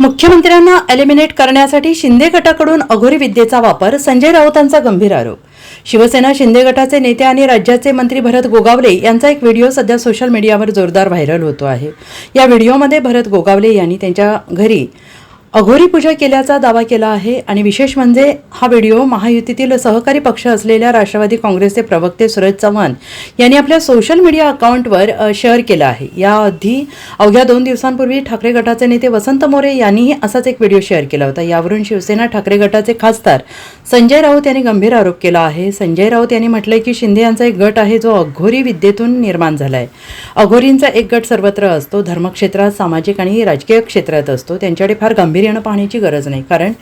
मुख्यमंत्र्यांना एलिमिनेट करण्यासाठी शिंदे गटाकडून अघोरी विद्येचा वापर संजय राऊतांचा गंभीर आरोप. शिवसेना शिंदे गटाचे नेते आणि राज्याचे मंत्री भरत गोगावले यांचा एक व्हिडिओ सध्या सोशल मीडियावर जोरदार व्हायरल होतो आहे. या व्हिडिओमध्ये भरत गोगावले यांनी त्यांच्या घरी अघोरी पूजा केल्याचा दावा केला आहे आणि विशेष म्हणजे हा व्हिडिओ महायुतीतील सहकारी पक्ष असलेल्या राष्ट्रवादी काँग्रेसचे प्रवक्ते सुरज चव्हाण यांनी आपल्या सोशल मीडिया अकाउंटवर शेअर केला आहे. याआधी अवघ्या दोन दिवसांपूर्वी ठाकरे गटाचे नेते वसंत मोरे यांनीही असाच एक व्हिडिओ शेअर केला होता. यावरून शिवसेना ठाकरे गटाचे खासदार संजय राऊत यांनी गंभीर आरोप केला आहे. संजय राऊत यांनी म्हटलंय की शिंदे यांचा एक गट आहे जो अघोरी विद्येतून निर्माण झालाय. अघोरींचा एक गट सर्वत्र असतो धर्मक्षेत्रात सामाजिक आणि राजकीय क्षेत्रात असतो. त्यांच्याकडे फार गंभीर गांभीर्यानं पाहण्याची गरज नाही. कारण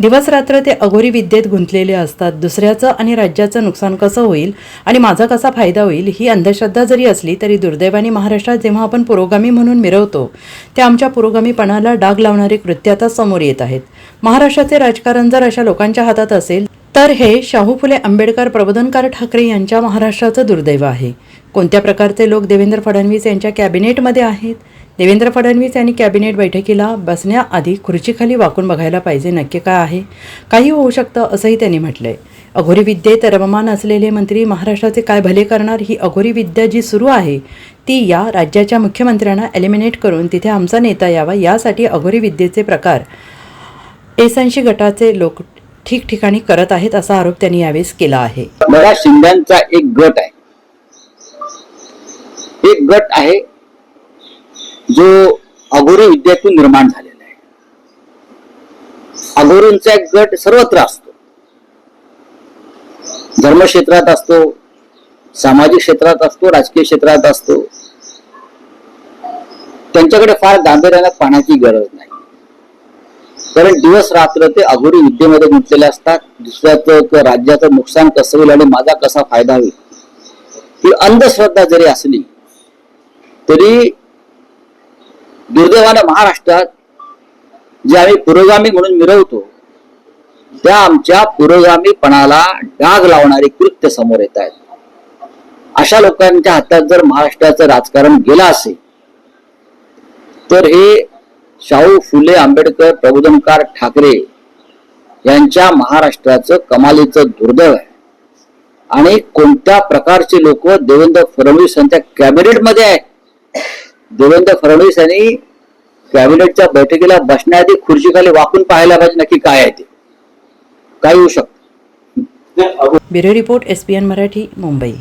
दिवस रात्र ते अघोरी विद्येत गुंतलेले असतात. दुसऱ्याचं आणि राज्याचं नुकसान कसं होईल आणि माझा कसा फायदा होईल ही अंधश्रद्धा जरी असली तरी दुर्दैवाने महाराष्ट्रात जेव्हा आपण पुरोगामी म्हणून मिरवतो त्या आमच्या पुरोगामीपणाला डाग लावणारे कृत्य आता समोर येत आहेत. महाराष्ट्राचे राजकारण जर अशा लोकांच्या हातात असेल तर हे शाहू फुले आंबेडकर प्रबोधनकार ठाकरे यांच्या महाराष्ट्राचं दुर्दैव आहे. कोणत्या प्रकारचे लोक देवेंद्र फडणवीस यांच्या कॅबिनेटमध्ये आहेत? देवेंद्र फडणवीस यांनी कॅबिनेट बैठकीला बसण्याआधी खुर्चीखाली वाकून बघायला पाहिजे नक्की काय आहे? काही होऊ शकतं असंही त्यांनी म्हटलंय. अघोरी विद्येत रममान असलेले मंत्री महाराष्ट्राचे काय भले करणार ही अघोरी विद्या जी सुरू आहे ती या राज्याच्या मुख्यमंत्र्यांना एलिमिनेट करून तिथे आमचा नेता यावा यासाठी अघोरी विद्येचे प्रकार एसऐंशी गटाचे लोक ठिकठिकाणी करत आहेत असा आरोप त्यांनी यावेळेस केला आहे. बघा शिंद्यांचा एक गट आहे. एक गट आहे जो अघोरी विद्यातून निर्माण झालेला आहे. अघोरींचा एक गट सर्वत्र असतो. धर्मक्षेत्रात असतो सामाजिक क्षेत्रात असतो राजकीय क्षेत्रात असतो. त्यांच्याकडे फार गांभीर्यानं पाहण्याची गरज नाही. कारण दिवस रात्र ते अघोरी विद्येमध्ये गुंतलेले असतात. दुसऱ्याचं राज्याचं नुकसान कसं होईल आणि माझा कसा फायदा होईल? ही अंधश्रद्धा जरी असली तरी दुर्दैवानं महाराष्ट्रात जे आम्ही पुरोगामी म्हणून मिरवतो त्या आमच्या पुरोगामीपणाला डाग लावणारे कृत्य समोर येत आहेत. अशा लोकांच्या हातात जर महाराष्ट्राचं राजकारण गेलं असेल तर हे शाहू फुले आंबेडकर प्रबोधनकार ठाकरे यांच्या महाराष्ट्राचं कमालीचं दुर्दैव आहे. आणि कोणत्या प्रकारचे लोक देवेंद्र फडणवीस यांच्या कॅबिनेटमध्ये आहे देवेंद्र फडणवीस यांनी कॅबिनेटच्या बैठकीला बसण्याआधी खुर्चीखाली वाकून पाहायला पाहिजे नक्की काय आहे ते. काय होऊ शकतं? Bureau report S P N Marathi Mumbai.